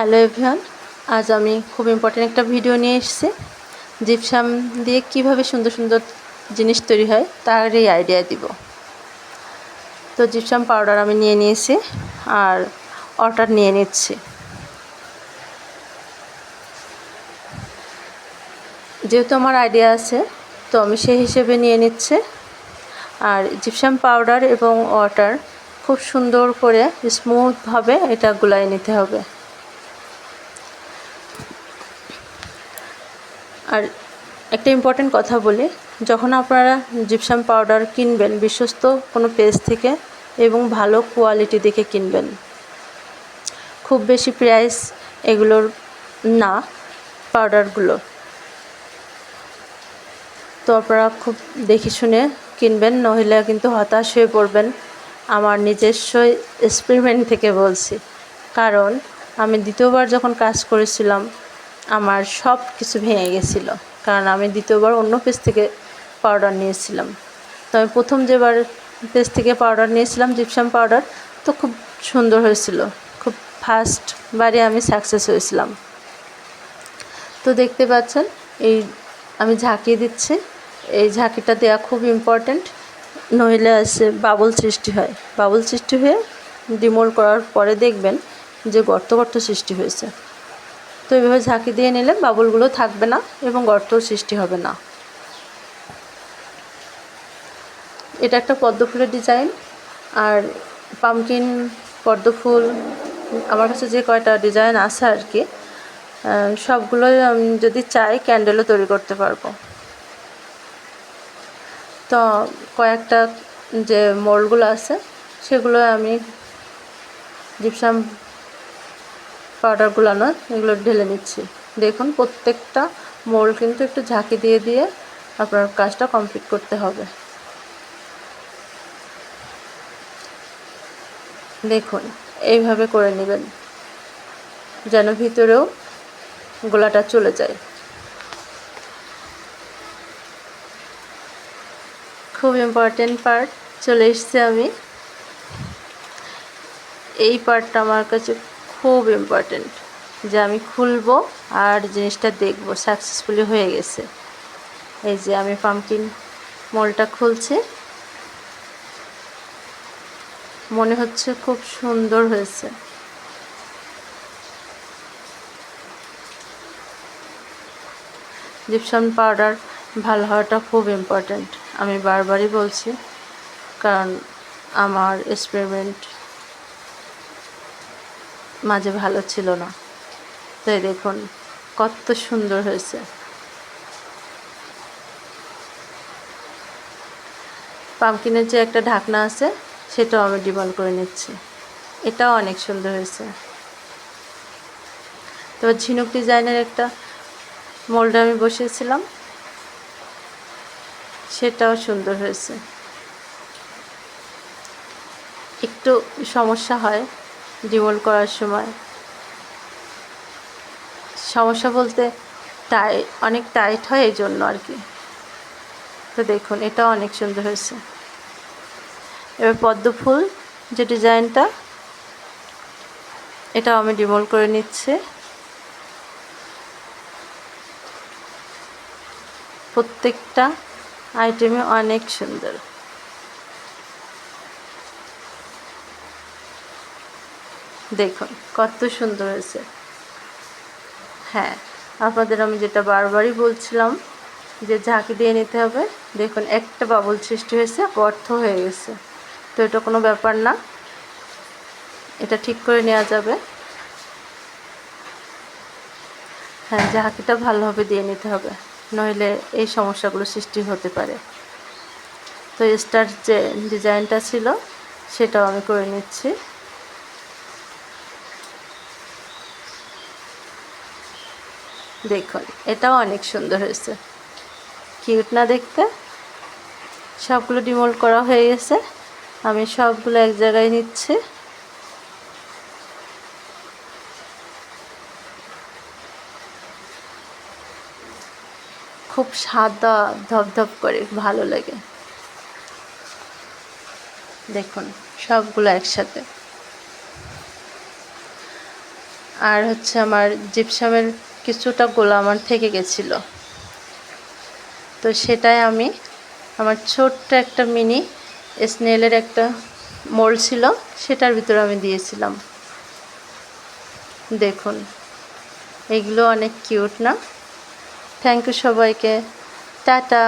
Hello everyone, আজ আমি খুব ইম্পর্টেন্ট একটা ভিডিও নিয়ে এসেছি। জিপসাম দিয়ে কীভাবে সুন্দর সুন্দর জিনিস তৈরি হয় তার এই আইডিয়া দিব। তো জিপসাম পাউডার আমি নিয়ে নিয়েছি আর অর্ডার নিয়ে নিচ্ছি। যেহেতু আমার আইডিয়া আছে, তো আমি সেই হিসেবে নিয়ে নিচ্ছি। আর জিপসাম পাউডার এবং ওয়াটার খুব সুন্দর করে স্মুথভাবে এটা গুলাই নিতে হবে। আর একটা ইম্পর্টেন্ট কথা বলি, যখন আপনারা জিপসাম পাউডার কিনবেন, বিশ্বস্ত কোনো পেজ থেকে এবং ভালো কোয়ালিটি দেখে কিনবেন, খুব বেশি প্রাইস এগুলোর না পাউডারগুলো তো আপনারা খুব দেখে শুনে কিনবেন, নইলে কিন্তু হতাশ হয়ে পড়বেন। আমার নিজস্ব এক্সপেরিমেন্ট থেকে বলছি। কারণ আমি দ্বিতীয়বার যখন কাজ করেছিলাম আমার সব কিছু ভেঙে গেছিল। কারণ আমি দ্বিতীয়বার অন্য পেজ থেকে পাউডার নিয়েছিলাম। তো আমি প্রথম যেবার পেজ থেকে পাউডার নিয়েছিলাম জিপসাম পাউডার তো খুব সুন্দর হয়েছিল। খুব ফার্স্ট বারে আমি সাকসেস হয়েছিলাম। তো দেখতে পাচ্ছেন, এই আমি ঝাঁকিয়ে দিচ্ছি। এই ঝাঁকিটা দেওয়া খুব ইম্পর্ট্যান্ট নইলে আছে বাবল সৃষ্টি হয়। বাবল সৃষ্টি হয়ে ডিমোল করার পরে দেখবেন যে গর্ত গর্ত সৃষ্টি হয়েছে। তো এইভাবে ঝাঁকি দিয়ে নিলে বাবুলগুলো থাকবে না এবং গর্তর সৃষ্টি হবে না। এটা একটা পদ্ম ফুলের ডিজাইন আর পামকিন, পদ্ম ফুল, আমার কাছে যে কয়টা ডিজাইন আছে আর কি সবগুলোই আমি যদি চাই ক্যান্ডেলও তৈরি করতে পারব। তো কয়েকটা যে মোলগুলো আছে, সেগুলো আমি জিপসাম পাউডার গুলানো, এগুলো ঢেলে নিচ্ছি। দেখুন, প্রত্যেকটা মোল কিন্তু একটু ঝাঁকি দিয়ে দিয়ে আপনার কাজটা কমপ্লিট করতে হবে। দেখুন, এইভাবে করে নেবেন, যেন ভিতরেও গোলাটা চলে যায়। খুব ইম্পর্টেন্ট পার্ট চলে এসছে আমি। এই পার্টটা আমার কাছে খুব ইম্পর্টেন্ট যে আমি খুলবো আর জিনিসটা দেখব সাকসেসফুলি হয়ে গেছে। এই যে আমি পামকিন মলটা খুলছি। মনে হচ্ছে খুব সুন্দর হয়েছে। জিপসাম পাউডার ভালো হওয়াটা খুব ইম্পর্ট্যান্ট আমি বারবারই বলছি, কারণ আমার এক্সপেরিমেন্ট মাঝে ভালো ছিল না। তাই দেখুন, কত সুন্দর হয়েছে। পামকিনের যে একটা ঢাকনা আছে, সেটাও আমি ডিমল করে নিচ্ছি। এটাও অনেক সুন্দর হয়েছে। তো ঝিনুক ডিজাইনের একটা মোল্ড আমি বসিয়েছিলাম, সেটাও সুন্দর হয়েছে। একটু সমস্যা হয় ডিমোল করার সময়। সমস্যা বলতে টাই, অনেক টাইট হয় এই জন্য আর কি। তো দেখুন, এটাও অনেক সুন্দর হয়েছে। এবার পদ্ম ফুল যে ডিজাইনটা, এটাও আমি ডিমোল করে নিচ্ছি। প্রত্যেকটা আইটেমে অনেক সুন্দর। দেখুন, কত সুন্দর হয়েছে। হ্যাঁ আপনাদের আমি যেটা বারবারই বলছিলাম যে ঝাঁকি দিয়ে নিতে হবে। দেখুন, একটা বাবল সৃষ্টি হয়েছে অর্থ হয়ে গেছে। তো এটা কোনো ব্যাপার না। এটা ঠিক করে নেওয়া যাবে। হ্যাঁ ঝাঁকিটা ভালোভাবে দিয়ে নিতে হবে। নইলে এই সমস্যাগুলো সৃষ্টি হতে পারে। তো স্টার যে ডিজাইনটা ছিল, সেটাও আমি করে নিচ্ছি। দেখুন, এটাও অনেক সুন্দর হয়েছে। কিউট না দেখতে? সবগুলো ডিমোল্ড করা হয়ে গেছে। আমি সবগুলো এক জায়গায় নিচ্ছি। খুব সাদা, ধপধপ করে, ভালো লাগে। দেখুন, সবগুলো একসাথে। আর হচ্ছে আমার জিপসামের কিছুটা গোলা আমার থেকে গেছিল। তো সেটাই আমি আমার ছোট্ট একটা মিনি স্নেলের একটা মোল ছিল, সেটার ভিতরে আমি দিয়েছিলাম। দেখুন, এগুলো অনেক কিউট না? থ্যাংক ইউ সবাইকে। টাটা।